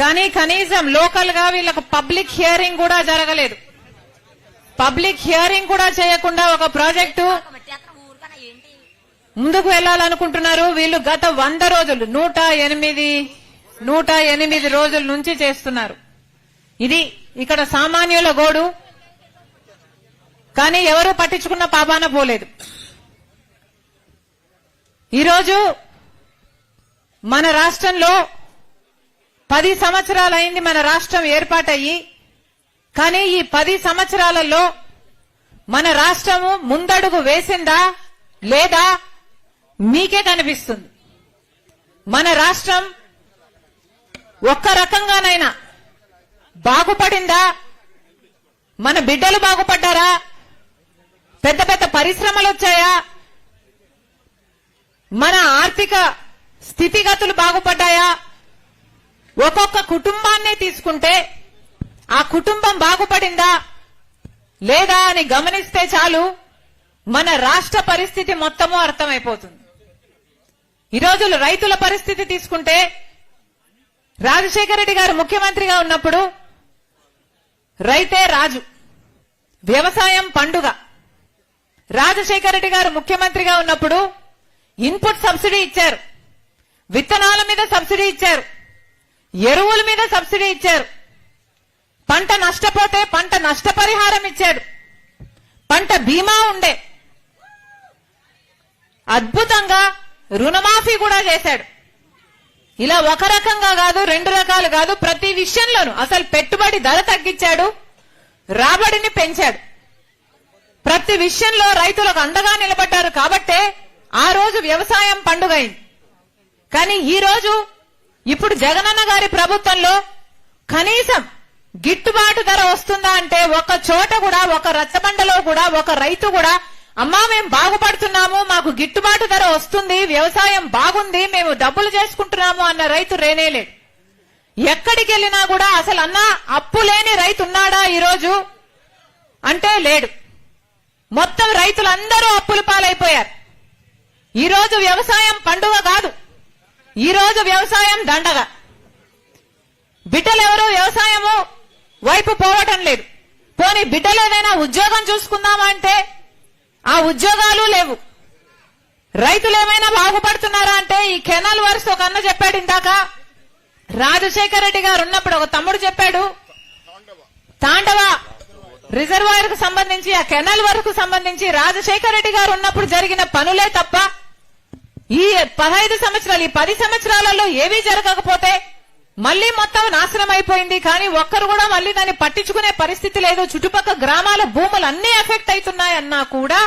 కానీ కనీసం లోకల్గా వీళ్ళకు పబ్లిక్ హియరింగ్ కూడా జరగలేదు. పబ్లిక్ హియరింగ్ కూడా చేయకుండా ఒక ప్రాజెక్టు ముందుకు వెళ్ళాలనుకుంటున్నారు వీళ్ళు గత వంద రోజులు నూట ఎనిమిది నూట ఎనిమిది రోజుల నుంచి చేస్తున్నారు. ఇది ఇక్కడ సామాన్యుల గోడు. కానీ ఎవరు పట్టించుకున్న పాపాన పోలేదు. ఈరోజు మన రాష్ట్రంలో పది సంవత్సరాలైంది మన రాష్ట్రం ఏర్పాటయ్యి కానీ ఈ పది సంవత్సరాలలో మన రాష్ట్రము ముందడుగు వేసిందా లేదా మీకే కనిపిస్తుంది. మన రాష్ట్రం ఒక్క రకంగానైనా బాగుపడిందా? మన బిడ్డలు బాగుపడ్డారా? పెద్ద పెద్ద పరిశ్రమలు వచ్చాయా? మన ఆర్థిక స్థితిగతులు బాగుపడ్డాయా? ఒక్కొక్క కుటుంబాన్ని తీసుకుంటే ఆ కుటుంబం బాగుపడిందా లేదా అని గమనిస్తే చాలు మన రాష్ట్ర పరిస్థితి మొత్తము అర్థమైపోతుంది. ఈ రోజులు రైతుల పరిస్థితి తీసుకుంటే రాజశేఖర రెడ్డి గారు ముఖ్యమంత్రిగా ఉన్నప్పుడు రైతే రాజు వ్యవసాయం పండుగ. రాజశేఖర రెడ్డి గారు ముఖ్యమంత్రిగా ఉన్నప్పుడు ఇన్పుట్ సబ్సిడీ ఇచ్చారు విత్తనాల మీద సబ్సిడీ ఇచ్చారు. ఎరువుల మీద సబ్సిడీ ఇచ్చారు. పంట నష్టపోతే పంట నష్టపరిహారం ఇచ్చారు. పంట బీమా ఉండే. అద్భుతంగా రుణమాఫీ కూడా చేశాడు. ఇలా ఒక రకంగా కాదు రెండు రకాలు కాదు ప్రతి విషయంలోనూ అసలు పెట్టుబడి ధర తగ్గించాడు రాబడిని పెంచాడు. ప్రతి విషయంలో రైతులకు అండగా నిలబడ్డారు కాబట్టే ఆ రోజు వ్యవసాయం పండుగ అయింది కానీ ఈ రోజు ఇప్పుడు జగనన్న గారి ప్రభుత్వంలో కనీసం గిట్టుబాటు ధర వస్తుందా అంటే ఒక చోట కూడా ఒక రచ్చబండలో కూడా ఒక రైతు కూడా అమ్మా మేము బాగుపడుతున్నాము మాకు గిట్టుబాటు ధర వస్తుంది వ్యవసాయం బాగుంది మేము డబ్బులు చేసుకుంటున్నాము అన్న రైతు రేనేలేడు ఎక్కడికి వెళ్ళినా కూడా అసలు అన్న అప్పు లేని రైతు ఉన్నాడా ఈరోజు అంటే లేడు. మొత్తం రైతులందరూ అప్పుల పాలైపోయారు. ఈరోజు వ్యవసాయం పండుగ కాదు. ఈ రోజు వ్యవసాయం దండగ. బిడ్డలెవరూ? వ్యవసాయము వైపు పోవటం లేదు. పోనీ బిడ్డలు ఏదైనా ఉద్యోగం చూసుకుందామా అంటే ఆ ఉద్యోగాలు లేవు. రైతులు ఏమైనా బాగుపడుతున్నారా అంటే ఈ కెనాల్ వరుస ఒక అన్న చెప్పాడు ఇందాక. రాజశేఖర రెడ్డి గారు ఉన్నప్పుడు ఒక తమ్ముడు చెప్పాడు. తాండవ రిజర్వాయర్కు సంబంధించి ఆ కెనాల్ వరకు సంబంధించి రాజశేఖర రెడ్డి గారు ఉన్నప్పుడు జరిగిన పనులే తప్ప ఈ పదహైదు సంవత్సరాలు ఈ పది సంవత్సరాలలో ఏమీ జరగకపోతే మళ్ళీ మొత్తం నాశనం అయిపోయింది. కానీ ఒక్కరు కూడా మళ్ళీ దాన్ని పట్టించుకునే పరిస్థితి లేదు. చుట్టుపక్కల గ్రామాల భూములు అన్ని ఎఫెక్ట్ అవుతున్నాయన్నా కూడా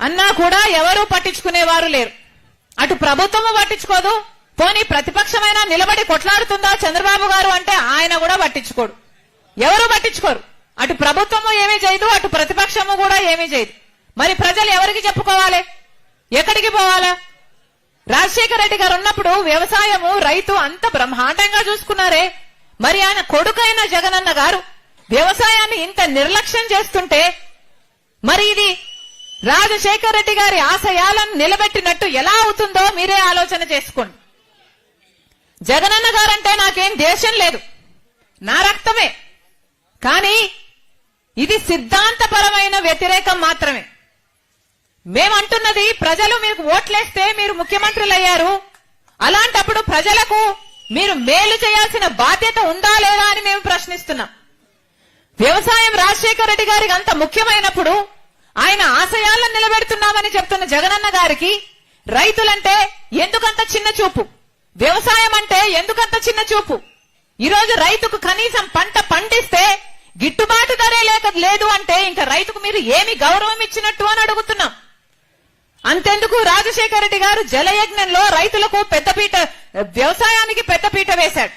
అన్నా కూడా ఎవరూ పట్టించుకునేవారు లేరు. అటు ప్రభుత్వము పట్టించుకోదు. పోనీ ప్రతిపక్షమైనా నిలబడి కొట్లాడుతుందా చంద్రబాబు గారు అంటే ఆయన కూడా పట్టించుకోడు. ఎవరు పట్టించుకోరు? అటు ప్రభుత్వము ఏమీ చేయదు అటు ప్రతిపక్షము కూడా ఏమీ చేయదు. మరి ప్రజలు ఎవరికి చెప్పుకోవాలి? ఎక్కడికి పోవాలా? రాజశేఖర రెడ్డి గారు ఉన్నప్పుడు వ్యవసాయము రైతు అంత బ్రహ్మాండంగా చూసుకున్నారే. మరి ఆయన కొడుకైన జగనన్న గారు వ్యవసాయాన్ని ఇంత నిర్లక్ష్యం చేస్తుంటే మరి ఇది రాజశేఖర రెడ్డి గారి ఆశయాలను నిలబెట్టినట్టు ఎలా అవుతుందో మీరే ఆలోచన చేసుకోండి. జగనన్న గారంటే నాకేం దేశం లేదు. నా రక్తమే. కానీ ఇది సిద్ధాంతపరమైన వ్యతిరేకం మాత్రమే. మేమంటున్నది ప్రజలు మీకు ఓట్లేస్తే మీరు ముఖ్యమంత్రులు అయ్యారు అలాంటప్పుడు ప్రజలకు మీరు మేలు చేయాల్సిన బాధ్యత ఉందా లేదా అని మేము ప్రశ్నిస్తున్నాం. వ్యవసాయం రాజశేఖర రెడ్డి గారికి అంత ముఖ్యమైనప్పుడు ఆయన ఆశయాలను నిలబెడుతున్నామని చెప్తున్న జగనన్న గారికి రైతులంటే ఎందుకంత చిన్న చూపు? వ్యవసాయం అంటే ఎందుకంత చిన్న చూపు? ఈరోజు రైతుకు కనీసం పంట పండిస్తే గిట్టుబాటు ధరే లేక లేదు అంటే ఇంకా రైతుకు మీరు ఏమి గౌరవం ఇచ్చినట్టు అని అడుగుతున్నాం. అంతెందుకు రాజశేఖర రెడ్డి గారు జలయజ్ఞంలో రైతులకు పెద్దపీట వ్యవసాయానికి పెద్దపీట వేశాడు.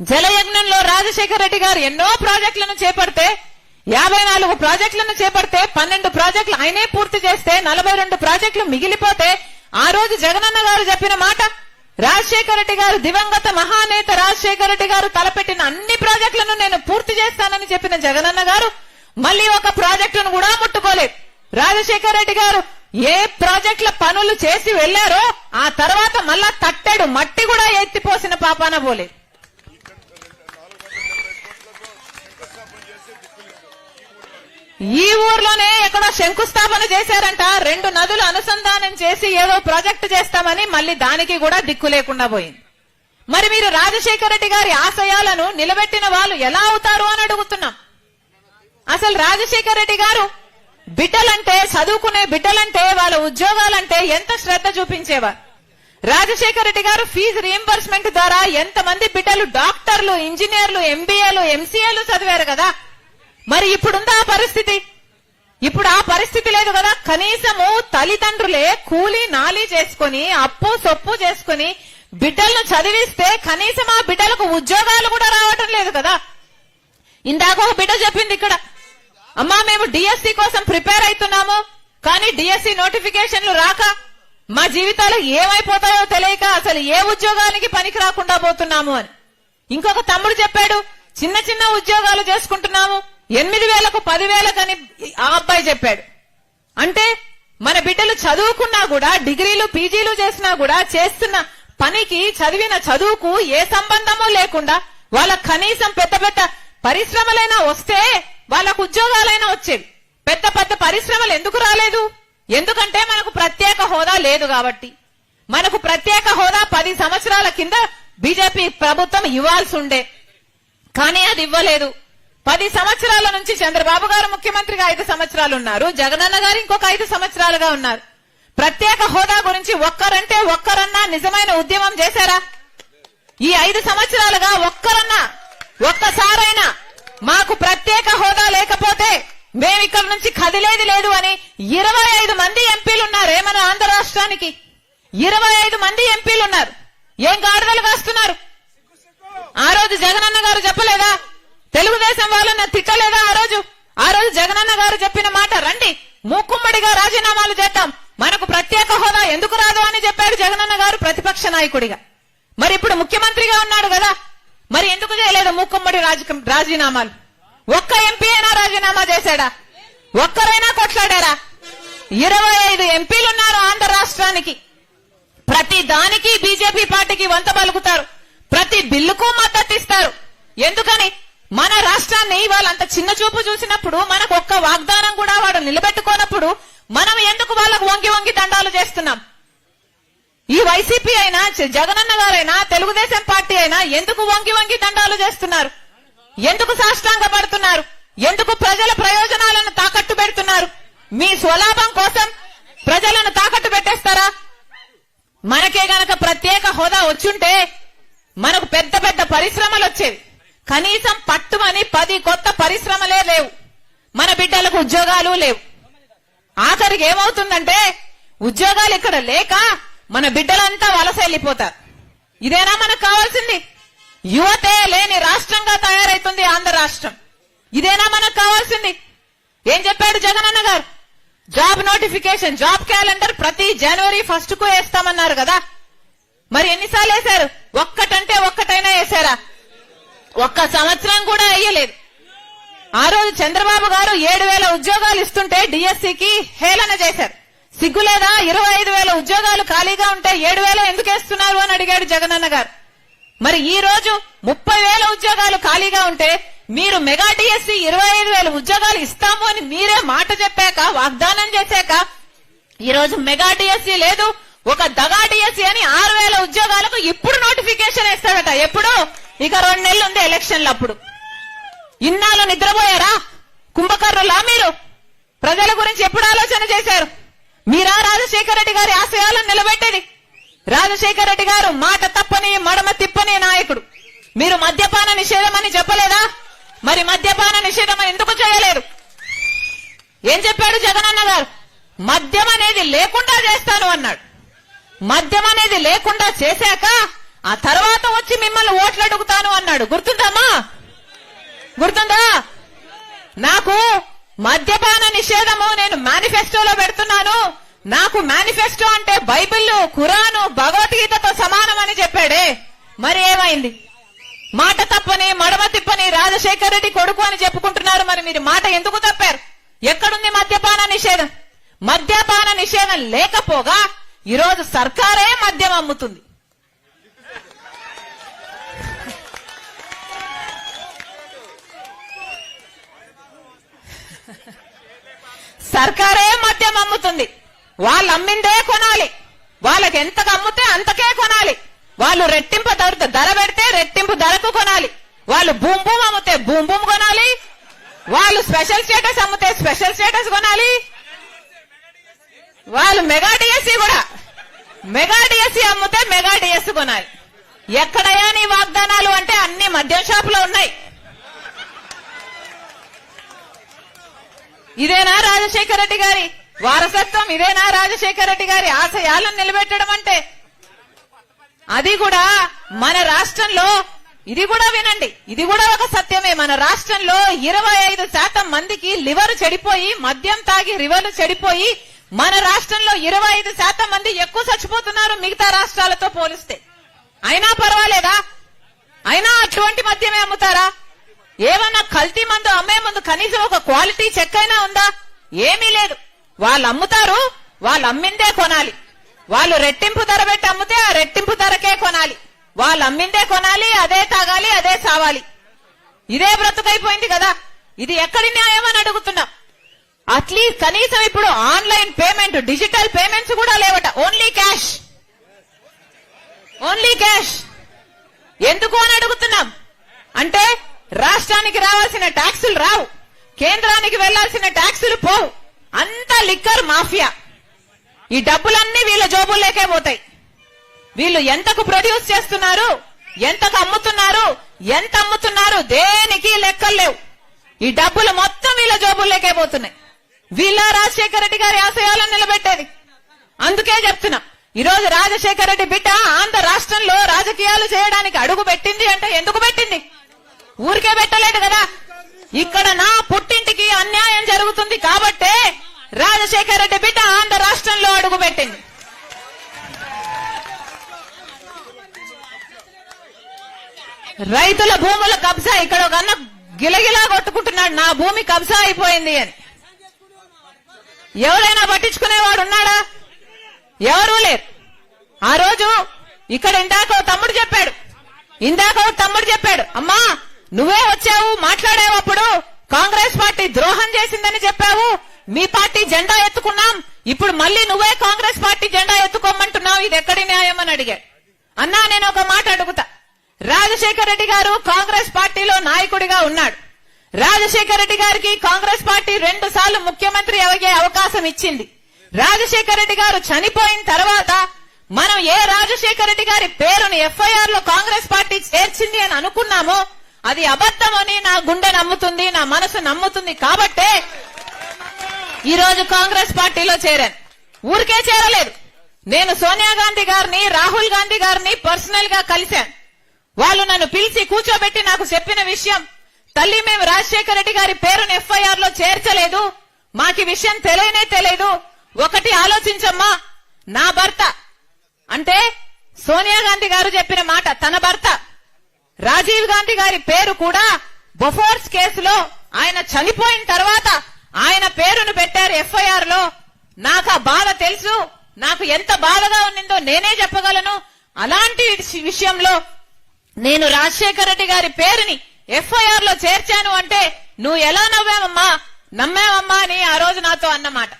జలయజ్ఞంలో రాజశేఖర రెడ్డి గారు ఎన్నో ప్రాజెక్టులను చేపడితే యాభై నాలుగు ప్రాజెక్టులను చేపడితే పన్నెండు ప్రాజెక్టులు ఆయనే పూర్తి చేస్తే నలభై రెండు ప్రాజెక్టులు మిగిలిపోతే ఆ రోజు జగనన్న గారు చెప్పిన మాట రాజశేఖర రెడ్డి గారు దివంగత మహానేత రాజశేఖర రెడ్డి గారు తలపెట్టిన అన్ని ప్రాజెక్టులను నేను పూర్తి చేస్తానని చెప్పిన జగనన్న గారు మళ్ళీ ఒక ప్రాజెక్టును కూడా ముట్టుకోలేదు. రాజశేఖర రెడ్డి గారు ఏ ప్రాజెక్టుల పనులు చేసి వెళ్ళారో ఆ తర్వాత మళ్ళా తట్టెడు మట్టి కూడా ఎత్తిపోసిన పాపాన పోలే ఈ ఊర్లోనే ఎక్కడో శంకుస్థాపన చేశారంట. రెండు నదులు అనుసంధానం చేసి ఏదో ప్రాజెక్టు చేస్తామని మళ్ళీ దానికి కూడా దిక్కు లేకుండా పోయింది. మరి మీరు రాజశేఖర రెడ్డి గారి ఆశయాలను నిలబెట్టిన వాళ్ళు ఎలా అవుతారు అని అడుగుతున్నాం. అసలు రాజశేఖర రెడ్డి గారు బిడ్డలంటే చదువుకునే బిడ్డలంటే వాళ్ళ ఉద్యోగాలంటే ఎంత శ్రద్ధ చూపించేవారు? రాజశేఖర రెడ్డి గారు ఫీజు రీఎంబర్స్మెంట్ ద్వారా ఎంతమంది బిడ్డలు డాక్టర్లు ఇంజనీర్లు ఎంబీఏలు ఎంసీఏలు చదివారు కదా? మరి ఇప్పుడుందా ఆ పరిస్థితి? ఇప్పుడు ఆ పరిస్థితి లేదు కదా. కనీసము తల్లిదండ్రులే కూలీ నాలి చేసుకొని అప్పు సొప్పు చేసుకొని బిడ్డలను చదివిస్తే కనీసం ఆ బిడ్డలకు ఉద్యోగాలు కూడా రావటం లేదు కదా. ఇందాక ఒక బిడ్డ చెప్పింది ఇక్కడ. అమ్మా మేము డిఎస్సి కోసం ప్రిపేర్ అవుతున్నాము కానీ డిఎస్సి నోటిఫికేషన్లు రాక మా జీవితాలు ఏమైపోతాయో తెలియక అసలు ఏ ఉద్యోగానికి పనికి రాకుండా పోతున్నాము అని. ఇంకొక తమ్ముడు చెప్పాడు చిన్న చిన్న ఉద్యోగాలు చేసుకుంటున్నాము ఎనిమిది వేలకు పదివేలకని ఆ అబ్బాయి చెప్పాడు. అంటే మన బిడ్డలు చదువుకున్నా కూడా డిగ్రీలు పీజీలు చేసినా కూడా చేస్తున్న పనికి చదివిన చదువుకు ఏ సంబంధము లేకుండా వాళ్ళ కనీసం పెద్ద పెద్ద పరిశ్రమలైనా వస్తే వాళ్ళకు ఉద్యోగాలైనా వచ్చేవి. పెద్ద పెద్ద పరిశ్రమలు ఎందుకు రాలేదు? ఎందుకంటే మనకు ప్రత్యేక హోదా లేదు కాబట్టి. మనకు ప్రత్యేక హోదా పది సంవత్సరాల కింద బీజేపీ ప్రభుత్వం ఇవ్వాల్సి ఉండే. కానీ అది ఇవ్వలేదు. పది సంవత్సరాల నుంచి చంద్రబాబు గారు ముఖ్యమంత్రిగా ఐదు సంవత్సరాలు ఉన్నారు. జగనన్న గారు ఇంకొక ఐదు సంవత్సరాలుగా ఉన్నారు. ప్రత్యేక హోదా గురించి ఒక్కరంటే ఒక్కరన్నా నిజమైన ఉద్యమం చేశారా? ఈ ఐదు సంవత్సరాలుగా ఒక్కరన్నా ఒక్కసారైనా మాకు ప్రత్యేక హోదా లేకపోతే మేము ఇక్కడ నుంచి కదిలేది లేదు అని ఇరవై ఐదు మంది ఎంపీలు ఉన్నారు. మన ఆంధ్ర రాష్ట్రానికి? ఇరవై ఐదు మంది ఎంపీలు ఉన్నారు. ఏం గాడిదలు కాస్తున్నారు? ఆ రోజు జగనన్న గారు చెప్పలేదా? తెలుగుదేశం వాళ్ళన్న తిట్టలేదా ఆ రోజు? ఆ రోజు జగనన్న గారు చెప్పిన మాట రండి. మూకుమ్మడిగా రాజీనామాలు చేద్దాం. మనకు ప్రత్యేక హోదా ఎందుకు రాదు అని చెప్పాడు జగనన్న గారు ప్రతిపక్ష నాయకుడిగా. మరి ఇప్పుడు ముఖ్యమంత్రిగా ఉన్నాడు కదా. మరి ఎందుకు చేయలేదు మూకుమ్మడి రాజీనామాలు? ఒక్క ఎంపీ అయినా రాజీనామా చేశాడా? ఒక్కరైనా కొట్లాడారా? ఇరవై ఐదు ఎంపీలు ఉన్నారు ఆంధ్ర రాష్ట్రానికి. ప్రతి దానికి బీజేపీ పార్టీకి వంత పలుకుతారు. ప్రతి బిల్లుకు మద్దతు ఇస్తారు ఎందుకని? మన రాష్ట్రాన్ని వాళ్ళంత చిన్న చూపు చూసినప్పుడు మనకు ఒక్క వాగ్దానం కూడా వాడు నిలబెట్టుకోనప్పుడు మనం ఎందుకు వాళ్ళకు వంగి వంగి దండాలు చేస్తున్నాం? ఈ వైసీపీ అయినా జ- జగనన్న గారైనా తెలుగుదేశం పార్టీ అయినా ఎందుకు వంగి వంగి దండాలు చేస్తున్నారు? ఎందుకు సాష్టాంగ పడుతున్నారు ఎందుకు ప్రజల ప్రయోజనాలను తాకట్టు పెడుతున్నారు? మీ స్వలాభం కోసం ప్రజలను తాకట్టు పెట్టేస్తారా? మనకే గనక ప్రత్యేక హోదా వచ్చుంటే మనకు పెద్ద పెద్ద పరిశ్రమలు వచ్చేవి. కనీసం పట్టుమని పది కొత్త పరిశ్రమలే లేవు. మన బిడ్డలకు ఉద్యోగాలు లేవు. ఆఖరికి ఏమవుతుందంటే ఉద్యోగాలు ఇక్కడ లేక మన బిడ్డలంతా వలస వెళ్ళిపోతారు. ఇదేనా మనకు కావాల్సింది? యువతే లేని రాష్ట్రంగా తయారైతుంది ఆంధ్ర రాష్ట్రం. ఇదేనా మనకు కావాల్సింది? ఏం చెప్పాడు జగనన్న గారు? జాబ్ నోటిఫికేషన్ జాబ్ క్యాలెండర్ ప్రతి జనవరి ఫస్ట్కు వేస్తామన్నారు కదా. మరి ఎన్నిసార్లు వేశారు? ఒక్కటంటే ఒక్కటైనా వేశారా? ఒక్క సంవత్సరం కూడా అయ్యలేదు. ఆ రోజు చంద్రబాబు గారు ఏడు వేల ఉద్యోగాలు ఇస్తుంటే డిఎస్సికి హేళన చేశారు. సిగ్గులేదా ఇరవై ఐదు వేల ఉద్యోగాలు ఖాళీగా ఉంటే ఏడు వేల ఎందుకు వేస్తున్నారు అని అడిగాడు జగనన్న గారు. మరి ఈ రోజు ముప్పై వేల ఉద్యోగాలు ఖాళీగా ఉంటే మీరు మెగా డిఎస్సి ఇరవై ఐదు వేల ఉద్యోగాలు ఇస్తాము అని మీరే మాట చెప్పాక వాగ్దానం చేశాక ఈ రోజు మెగా డిఎస్సి లేదు ఒక దగా డిఎస్సి అని ఆరు వేల ఉద్యోగాలకు ఇప్పుడు నోటిఫికేషన్ వేస్తాడట ఎప్పుడు? ఇక రెండు నెలలు ఉంది ఎలక్షన్లు అప్పుడు. ఇన్నాళ్ళు నిద్రపోయారా? కుంభకర్రులా మీరు? ప్రజల గురించి ఎప్పుడు ఆలోచన చేశారు? మీరా రాజశేఖర రెడ్డి గారి ఆశయాలను నిలబెట్టేది? రాజశేఖర రెడ్డి గారు మాట తప్పని మడమ తిప్పని నాయకుడు. మీరు మద్యపాన నిషేధం అని చెప్పలేదా? మరి మద్యపాన నిషేధం ఎందుకు చేయలేరు? ఏం చెప్పాడు జగనన్న గారు? మద్యం అనేది లేకుండా చేస్తాను అన్నాడు. మద్యం అనేది లేకుండా చేశాక ఆ తర్వాత వచ్చి మిమ్మల్ని ఓట్లు అడుగుతాను అన్నాడు. గుర్తుందమ్మా? గుర్తుందా? నాకు మద్యపాన నిషేధము నేను మేనిఫెస్టోలో పెడుతున్నాను. నాకు మేనిఫెస్టో అంటే బైబిల్ ఖురాను భగవద్గీతతో సమానం అని చెప్పాడే. మరి ఏమైంది? మాట తప్పని మడమ తిప్పని రాజశేఖర రెడ్డి కొడుకు అని చెప్పుకుంటున్నారు. మరి మీరు మాట ఎందుకు తప్పారు? ఎక్కడుంది మద్యపాన నిషేధం? మద్యపాన నిషేధం లేకపోగా ఈరోజు సర్కారే మద్యం అమ్ముతుంది. సర్కారే మద్యం అమ్ముతుంది. వాళ్ళు అమ్మిందే కొనాలి. వాళ్ళకి ఎంతకు అమ్ముతే అంతకే కొనాలి. వాళ్ళు రెట్టింపు ధర ధర పెడితే రెట్టింపు ధరకు కొనాలి. వాళ్ళు బూమ్ బూమ్ అమ్మితే బూమ్ కొనాలి. వాళ్ళు స్పెషల్ స్టేటస్ అమ్మితే స్పెషల్ స్టేటస్ కొనాలి. వాళ్ళు మెగా డిఎస్సి కూడా. మెగా డిఎస్సి అమ్మితే మెగా డిఎస్సి కొనాలి. ఎక్కడయా నీ వాగ్దానాలు అంటే అన్ని మద్యం షాపులో ఉన్నాయి. ఇదేనా రాజశేఖర రెడ్డి గారి వారసత్వం? ఇదేనా రాజశేఖర రెడ్డి గారి ఆశయాలను నిలబెట్టడం అంటే? అది కూడా మన రాష్ట్రంలో ఇది కూడా వినండి ఇది కూడా ఒక సత్యమే. మన రాష్ట్రంలో ఇరవై ఐదు శాతం మందికి లివర్ చెడిపోయి మద్యం తాగి లివర్ చెడిపోయి మన రాష్ట్రంలో ఇరవై ఐదు శాతం మంది ఎక్కువ చచ్చిపోతున్నారు మిగతా రాష్ట్రాలతో పోలిస్తే. అయినా పర్వాలేదా? అయినా అటువంటి మద్యమే అమ్ముతారా? ఏమన్నా కల్తీ మందు అమ్మే ముందు కనీసం ఒక క్వాలిటీ చెక్ అయినా ఉందా? ఏమీ లేదు. వాళ్ళు అమ్ముతారు వాళ్ళు అమ్మిందే కొనాలి. వాళ్ళు రెట్టింపు ధర పెట్టి అమ్మితే ఆ రెట్టింపు ధరకే కొనాలి. వాళ్ళు అమ్మిందే కొనాలి అదే తాగాలి అదే సావాలి. ఇదే బ్రతుకైపోయింది కదా. ఇది ఎక్కడి న్యాయం అని అడుగుతున్నాం. అట్లీస్ట్ కనీసం ఇప్పుడు ఆన్లైన్ పేమెంట్ డిజిటల్ పేమెంట్స్ కూడా లేవట. ఓన్లీ క్యాష్ ఓన్లీ క్యాష్ ఎందుకు అని అడుగుతున్నాం? అంటే రాష్ట్రానికి రావాల్సిన ట్యాక్సులు రావు. కేంద్రానికి వెళ్ళాల్సిన ట్యాక్సులు పోవు. అంతా లిక్కర్ మాఫియా. ఈ డబ్బులన్నీ వీళ్ళ జోబుల్లోకే పోతాయి. వీళ్ళు ఎంతకు ప్రొడ్యూస్ చేస్తున్నారు? ఎంతకు అమ్ముతున్నారు? ఎంత అమ్ముతున్నారు? దేనికి లెక్కలు లేవు. ఈ డబ్బులు మొత్తం వీళ్ళ జోబుల్లోకే పోతున్నాయి. వీళ్ళ రాజశేఖర రెడ్డి గారి ఆశయాలను నిలబెట్టేది. అందుకే చెప్తున్నా. ఈ రోజు రాజశేఖర రెడ్డి బిడ్డ ఆంధ్ర రాష్ట్రంలో రాజకీయాలు చేయడానికి అడుగు పెట్టింది అంటే ఎందుకు పెట్టింది? ఊరికే పెట్టలేదు కదా. ఇక్కడ నా పుట్టింటికి అన్యాయం జరుగుతుంది కాబట్టే రాజశేఖర రెడ్డి బిడ్డ ఆంధ్ర రాష్ట్రంలో అడుగు పెట్టింది రైతుల భూముల కబ్జా ఇక్కడ ఒక అన్న గిలగిలా కొట్టుకుంటున్నాడు. నా భూమి కబ్జా అయిపోయింది అని. ఎవరైనా పట్టించుకునేవాడు ఉన్నాడా? ఎవరూ లేరు. ఆ రోజు ఇక్కడ ఇందాక తమ్ముడు చెప్పాడు. ఇందాక తమ్ముడు చెప్పాడు అమ్మా నువ్వే వచ్చావు మాట్లాడావు అప్పుడు. కాంగ్రెస్ పార్టీ ద్రోహం చేసిందని చెప్పావు. మీ పార్టీ జెండా ఎత్తుకున్నాం. ఇప్పుడు మళ్ళీ నువ్వే కాంగ్రెస్ పార్టీ జెండా ఎత్తుకోమంటున్నావు. ఇది ఎక్కడి న్యాయం అని అడిగాడు అన్నా నేను ఒక మాట అడుగుతా. రాజశేఖర రెడ్డి గారు కాంగ్రెస్ పార్టీలో నాయకుడిగా ఉన్నాడు. రాజశేఖర రెడ్డి గారికి కాంగ్రెస్ పార్టీ రెండు సార్లు ముఖ్యమంత్రి అయ్యే అవకాశం ఇచ్చింది. రాజశేఖర రెడ్డి గారు చనిపోయిన తర్వాత మనం ఏ రాజశేఖర రెడ్డి గారి పేరుని ఎఫ్ఐఆర్లో కాంగ్రెస్ పార్టీ చేర్చింది అని అనుకున్నామో అది అబద్ధమని నా గుండె నమ్ముతుంది నా మనసు నమ్ముతుంది కాబట్టే ఈరోజు కాంగ్రెస్ పార్టీలో చేరాను. ఊరికే చేరలేదు. నేను సోనియా గాంధీ గారిని రాహుల్ గాంధీ గారిని పర్సనల్గా కలిశాను. వాళ్ళు నన్ను పిలిచి కూర్చోబెట్టి నాకు చెప్పిన విషయం తల్లి మేము రాజశేఖర రెడ్డి గారి పేరును ఎఫ్ఐఆర్లో చేర్చలేదు. మాకి విషయం తెలియనే తెలియదు. ఒకటి ఆలోచించమ్మా. నా భర్త. అంటే సోనియా గాంధీ గారు చెప్పిన మాట తన భర్త. రాజీవ్ గాంధీ గారి పేరు కూడా బొఫోర్స్ కేసులో ఆయన చనిపోయిన తర్వాత ఆయన పేరును పెట్టారు ఎఫ్ఐఆర్లో. నాకు ఆ బాధ తెలుసు. నాకు ఎంత బాధగా ఉన్నిందో నేనే చెప్పగలను. అలాంటి విషయంలో నేను రాజశేఖర రెడ్డి గారి పేరుని ఎఫ్ఐఆర్లో చేర్చాను అంటే నువ్వు ఎలా నవ్వావమ్మా? నమ్మావమ్మా అని ఆ రోజు నాతో అన్నమాట.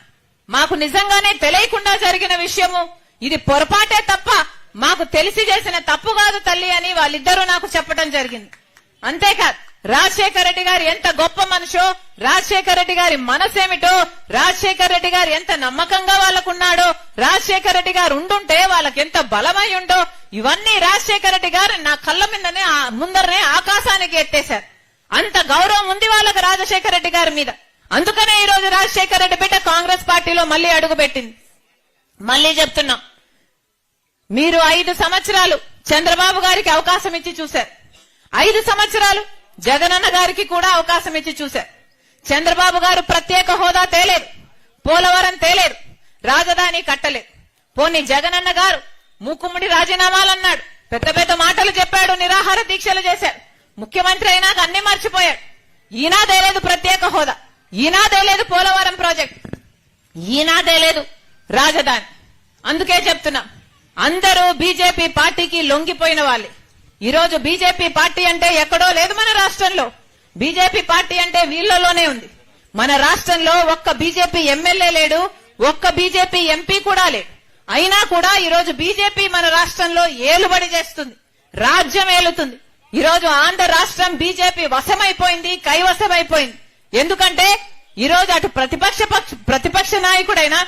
మాకు నిజంగానే తెలియకుండా జరిగిన విషయము. ఇది పొరపాటే తప్ప మాకు తెలిసి చేసిన తప్పు కాదు తల్లి అని వాళ్ళిద్దరూ నాకు చెప్పడం జరిగింది. అంతేకాదు రాజశేఖర రెడ్డి గారు ఎంత గొప్ప మనిషో రాజశేఖర రెడ్డి గారి మనసేమిటో రాజశేఖర రెడ్డి గారు ఎంత నమ్మకంగా వాళ్ళకున్నాడో రాజశేఖర రెడ్డి గారు ఉండుంటే వాళ్ళకి ఎంత బలమై ఉండో ఇవన్నీ రాజశేఖర రెడ్డి గారు నా కళ్ళ మీదనే ముందరనే ఆకాశానికి ఎత్తేశారు. అంత గౌరవం ఉంది వాళ్ళకి రాజశేఖర రెడ్డి గారి మీద. అందుకనే ఈ రోజు రాజశేఖర రెడ్డి బిడ్డ కాంగ్రెస్ పార్టీలో మళ్ళీ అడుగుపెట్టింది. మళ్ళీ చెప్తున్నాం మీరు ఐదు సంవత్సరాలు చంద్రబాబు గారికి అవకాశం ఇచ్చి చూశారు. ఐదు సంవత్సరాలు జగనన్న గారికి కూడా అవకాశం ఇచ్చి చూశారు. చంద్రబాబు గారు ప్రత్యేక హోదా తేలేదు. పోలవరం తేలేదు. రాజధాని కట్టలేదు. పోనీ జగనన్న గారు మూకుమ్మడి రాజీనామాలన్నాడు పెద్ద పెద్ద మాటలు చెప్పాడు నిరాహార దీక్షలు చేశారు. ముఖ్యమంత్రి అయినాక అన్ని మర్చిపోయాడు. ఈనాదేలేదు ప్రత్యేక హోదా. ఈనా తేలేదు పోలవరం ప్రాజెక్ట్. ఈనాదే లేదు రాజధాని. అందుకే చెప్తున్నా. అందరూ బీజేపీ పార్టీకి లొంగిపోయిన వాళ్ళే. ఈరోజు బీజేపీ పార్టీ అంటే ఎక్కడో లేదు మన రాష్ట్రంలో. బీజేపీ పార్టీ అంటే వీళ్ళలోనే ఉంది. మన రాష్ట్రంలో ఒక్క బీజేపీ ఎమ్మెల్యే లేడు ఒక్క బీజేపీ ఎంపీ కూడా లేడు. అయినా కూడా ఈరోజు బీజేపీ మన రాష్ట్రంలో ఏలుబడి చేస్తుంది. రాజ్యం ఏలుతుంది. ఈరోజు ఆంధ్ర రాష్ట్రం బీజేపీ వశమైపోయింది కైవశమైపోయింది. ఎందుకంటే ఈరోజు అటు ప్రతిపక్ష పక్ష ప్రతిపక్ష నాయకుడైనా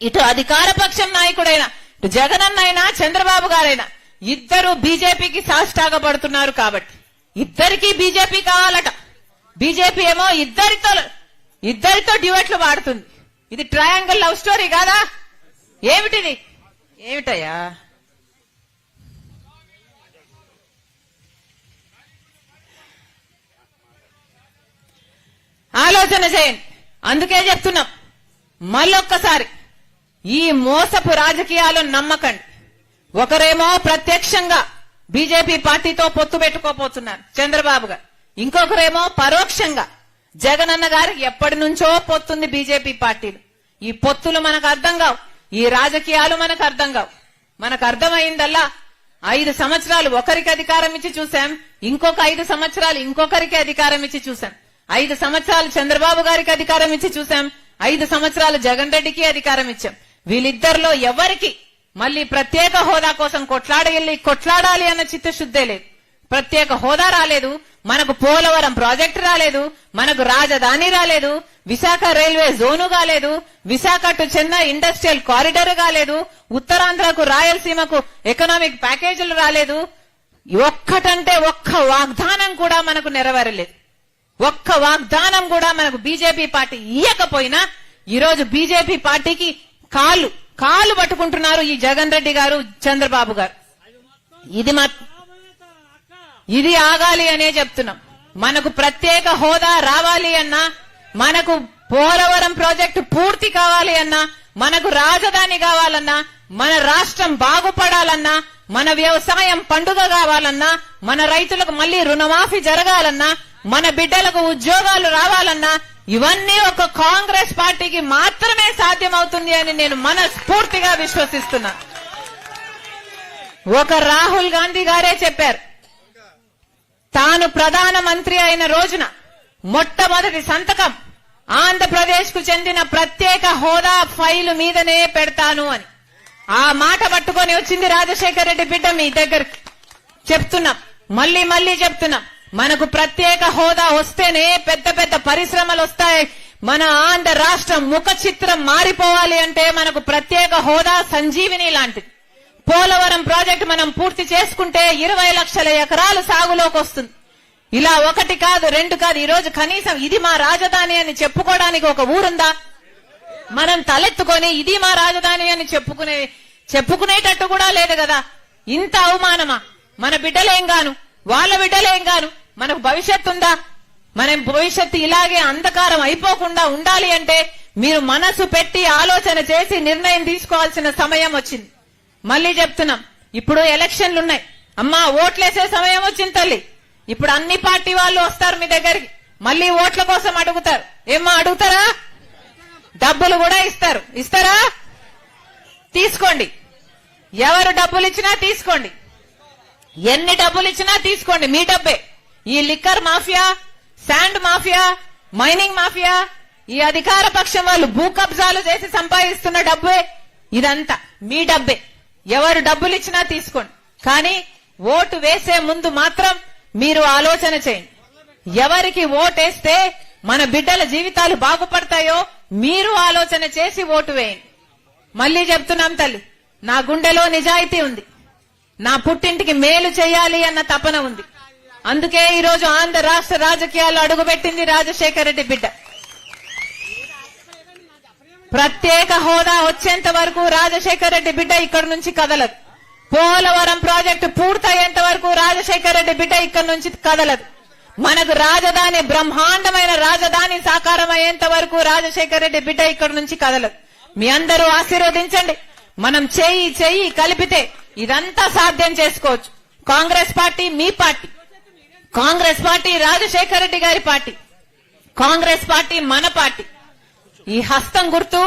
ఇటు అధికార పక్షం నాయకుడైనా జగన్ అన్నైనా చంద్రబాబు గారైనా ఇద్దరు బీజేపీకి సాష్టాగపడుతున్నారు కాబట్టి. ఇద్దరికి బీజేపీ కావాలట. బీజేపీ ఏమో ఇద్దరితో ఇద్దరితో డ్యూయట్లు వాడుతుంది. ఇది ట్రయాంగిల్ లవ్ స్టోరీ కాదా? ఏమిటిది? ఏమిటయ్యా? ఆలోచన చేయండి. అందుకే చెప్తున్నాం. మళ్ళొక్కసారి. ఈ మోసపు రాజకీయాలు నమ్మకండి. ఒకరేమో ప్రత్యక్షంగా బీజేపీ పార్టీతో పొత్తు పెట్టుకోపోతున్నారు చంద్రబాబు గారు. ఇంకొకరేమో పరోక్షంగా జగనన్న గారికి ఎప్పటి నుంచో పొత్తుంది బీజేపీ పార్టీలు. ఈ పొత్తులు మనకు అర్థం కావు. ఈ రాజకీయాలు మనకు అర్థం కావు. మనకు అర్థమైందల్లా ఐదు సంవత్సరాలు ఒకరికి అధికారం ఇచ్చి చూశాం ఇంకొక ఐదు సంవత్సరాలు ఇంకొకరికి అధికారం ఇచ్చి చూశాం. ఐదు సంవత్సరాలు చంద్రబాబు గారికి అధికారం ఇచ్చి చూశాం ఐదు సంవత్సరాలు జగన్ రెడ్డికి అధికారం ఇచ్చాం. వీళ్ళిద్దరిలో ఎవరికి మళ్ళీ ప్రత్యేక హోదా కోసం కొట్లాడగెళ్ళి కొట్లాడాలి అన్న చిత్తశుద్ధే లేదు. ప్రత్యేక హోదా రాలేదు మనకు పోలవరం ప్రాజెక్టు రాలేదు మనకు రాజధాని రాలేదు విశాఖ రైల్వే జోను కాలేదు Visakha to Chennai industrial corridor కాలేదు ఉత్తరాంధ్రకు రాయలసీమకు ఎకనామిక్ ప్యాకేజీలు రాలేదు. ఒక్కటంటే ఒక్క వాగ్దానం కూడా మనకు నెరవేరలేదు. ఒక్క వాగ్దానం కూడా మనకు బీజేపీ పార్టీ ఇయ్యకపోయినా ఈరోజు బీజేపీ పార్టీకి కాలు కాలు పట్టుకుంటున్నారు ఈ జగన్ రెడ్డి గారు చంద్రబాబు గారు. ఇది మా ఇది ఆగాలి అనే చెప్తున్నాం. మనకు ప్రత్యేక హోదా రావాలి అన్నా మనకు పోలవరం ప్రాజెక్టు పూర్తి కావాలి అన్నా మనకు రాజధాని కావాలన్నా మన రాష్ట్రం బాగుపడాలన్నా మన వ్యవసాయం పండుగ కావాలన్నా మన రైతులకు మళ్ళీ రుణమాఫీ జరగాలన్నా మన బిడ్డలకు ఉద్యోగాలు రావాలన్నా ఇవన్నీ ఒక కాంగ్రెస్ పార్టీకి మాత్రమే సాధ్యమవుతుంది అని నేను మనస్ఫూర్తిగా విశ్వసిస్తున్నా. ఒక రాహుల్ గాంధీ గారే చెప్పారు. తాను ప్రధానమంత్రి అయిన రోజున మొట్టమొదటి సంతకం ఆంధ్రప్రదేశ్కు చెందిన ప్రత్యేక హోదా ఫైలు మీదనే పెడతాను అని. ఆ మాట పట్టుకొని వచ్చింది రాజశేఖర రెడ్డి బిడ్డ మీ దగ్గర చెప్తున్నాం. మళ్ళీ మళ్ళీ చెప్తున్నాం. మనకు ప్రత్యేక హోదా వస్తేనే పెద్ద పెద్ద పరిశ్రమలు వస్తాయి. మన ఆంధ్ర రాష్ట్రం ముఖ చిత్రం మారిపోవాలి అంటే మనకు ప్రత్యేక హోదా సంజీవిని లాంటిది. పోలవరం ప్రాజెక్టు మనం పూర్తి చేసుకుంటే ఇరవై లక్షల ఎకరాలు సాగులోకి వస్తుంది. ఇలా ఒకటి కాదు రెండు కాదు ఈ రోజు కనీసం ఇది మా రాజధాని అని చెప్పుకోవడానికి ఒక ఊరుందా? మనం తలెత్తుకొని ఇది మా రాజధాని అని చెప్పుకునే చెప్పుకునేటట్టు కూడా లేదు కదా. ఇంత అవమానమా? మన బిడ్డలేం గాను? వాళ్ళ బిడ్డలేం గాను? మనకు భవిష్యత్తు ఉందా? మన భవిష్యత్తు ఇలాగే అంధకారం అయిపోకుండా ఉండాలి అంటే మీరు మనసు పెట్టి ఆలోచన చేసి నిర్ణయం తీసుకోవాల్సిన సమయం వచ్చింది. మళ్ళీ చెప్తున్నాం. ఇప్పుడు ఎలక్షన్లు ఉన్నాయి. అమ్మా ఓట్లేసే సమయం వచ్చింది తల్లి. ఇప్పుడు అన్ని పార్టీ వాళ్ళు వస్తారు మీ దగ్గరికి. మళ్ళీ ఓట్ల కోసం అడుగుతారు. ఏమ్మా అడుగుతారా? డబ్బులు కూడా ఇస్తారు. ఇస్తారా? తీసుకోండి. ఎవరు డబ్బులు ఇచ్చినా తీసుకోండి. ఎన్ని డబ్బులు ఇచ్చినా తీసుకోండి మీ డబ్బే. ఈ liquor mafia sand mafia mining mafia ఈ అధికార పక్షం వాళ్ళు భూ కబ్జాలు చేసి సంపాదిస్తున్న డబ్బే ఇదంతా. మీ డబ్బే. ఎవరు డబ్బులు ఇచ్చినా తీసుకోండి. కానీ ఓటు వేసే ముందు మాత్రం మీరు ఆలోచన చేయండి. ఎవరికి ఓటేస్తే మన బిడ్డల జీవితాలు బాగుపడతాయో మీరు ఆలోచన చేసి ఓటు వేయండి. మళ్ళీ చెప్తున్నాం తల్లి. నా గుండెలో నిజాయితీ ఉంది. నా పుట్టింటికి మేలు చేయాలి అన్న తపన ఉంది. అందుకే ఈ రోజు ఆంధ్ర రాష్ట్ర రాజకీయాల్లో అడుగుపెట్టింది రాజశేఖర రెడ్డి బిడ్డ. ప్రత్యేక హోదా వచ్చేంత వరకు రాజశేఖర రెడ్డి బిడ్డ ఇక్కడ నుంచి కదలదు. పోలవరం ప్రాజెక్టు పూర్తయ్యేంత వరకు రాజశేఖర రెడ్డి బిడ్డ ఇక్కడ నుంచి కదలదు. మనకు రాజధాని బ్రహ్మాండమైన రాజధాని సాకారం అయ్యేంత వరకు రాజశేఖర రెడ్డి బిడ్డ ఇక్కడ నుంచి కదలదు. మీ అందరూ ఆశీర్వదించండి. మనం చేయి చేయి కలిపితే ఇదంతా సాధ్యం చేసుకోవచ్చు. కాంగ్రెస్ పార్టీ మీ పార్టీ. కాంగ్రెస్ పార్టీ రాజశేఖర రెడ్డి గారి పార్టీ. కాంగ్రెస్ పార్టీ మన పార్టీ. ఈ హస్తం గుర్తు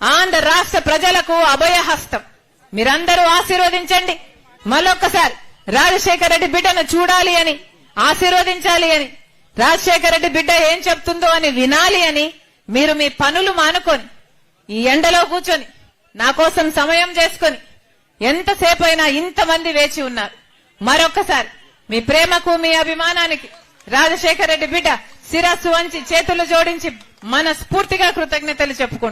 ఆంధ్ర రాష్ట్ర ప్రజలకు అభయ హస్తం. మీరందరూ ఆశీర్వదించండి. మరొకసారి రాజశేఖర రెడ్డి బిడ్డను చూడాలి అని ఆశీర్వదించాలి అని రాజశేఖర రెడ్డి బిడ్డ ఏం చెప్తుందో అని వినాలి అని మీరు మీ పనులు మానుకొని ఈ ఎండలో కూర్చొని నా కోసం సమయం చేసుకొని ఎంతసేపు అయినా ఇంతమంది వేచి ఉన్నారు. మరొక్కసారి మీ ప్రేమకు మీ అభిమానానికి రాజశేఖర రెడ్డి బిడ్డ శిరస్సు వంచి చేతులు జోడించి మనస్ఫూర్తిగా కృతజ్ఞతలు చెప్పుకుంటున్నాను.